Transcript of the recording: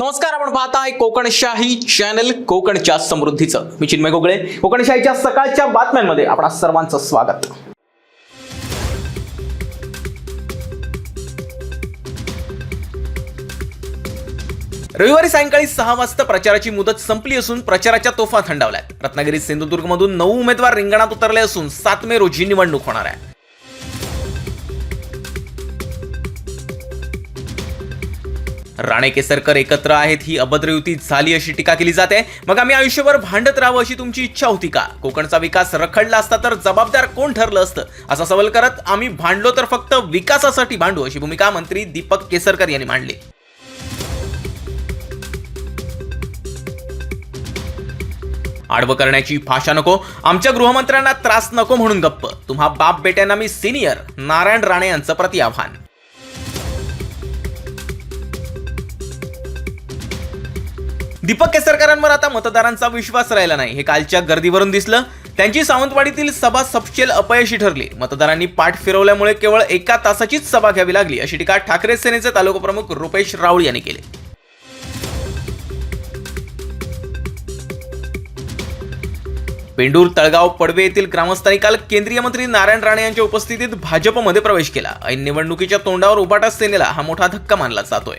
नमस्कार आपण पाहताय कोकणशाही चॅनल कोकणच्या समृद्धीचं. मी चिन्मय गोगळे. कोकणशाहीच्या सकाळच्या बातम्यांमध्ये आपणा सर्वांचं स्वागत. रविवारी सायंकाळी सहा वाजता प्रचाराची मुदत संपली असून प्रचाराच्या तोफा थंडावल्यात. रत्नागिरी सिंधुदुर्गमधून नऊ उमेदवार रिंगणात उतरले असून सात मे रोजी निवडणूक होणार आहे. राणे केसरकर एकत्र आहेत ही अभद्र युती झाली अशी टीका केली जाते. मग आम्ही आयुष्यभर भांडत राहावं अशी तुमची इच्छा होती का? कोकणचा विकास रखडला असता तर जबाबदार कोण ठरलं असतं? असा सवाल करत आम्ही भांडलो तर फक्त विकासासाठी भांडू अशी भूमिका मंत्री दीपक केसरकर यांनी मांडली. आडवं करण्याची भाषा नको आमच्या गृहमंत्र्यांना त्रास नको म्हणून गप्प. तुम्हा बाप बेट्यांना मी सिनियर नारायण राणे यांचं प्रति आव्हान. दीपक केसरकरांवर आता मतदारांचा विश्वास राहिला नाही. हे कालच्या गर्दीवरून दिसलं. त्यांची सावंतवाडीतील सभा सपशेल अपयशी ठरली. मतदारांनी पाठ फिरवल्यामुळे केवळ एका तासाचीच सभा घ्यावी लागली अशी टीका ठाकरे सेनेचे तालुका प्रमुख रुपेश राऊळ यांनी केली. पेंडूर तळगाव पडवे येथील ग्रामस्थांनी काल केंद्रीय मंत्री नारायण राणे यांच्या उपस्थितीत भाजपमध्ये प्रवेश केला. ऐन निवडणुकीच्या तोंडावर उभाटा सेनेला हा मोठा धक्का मानला जातोय.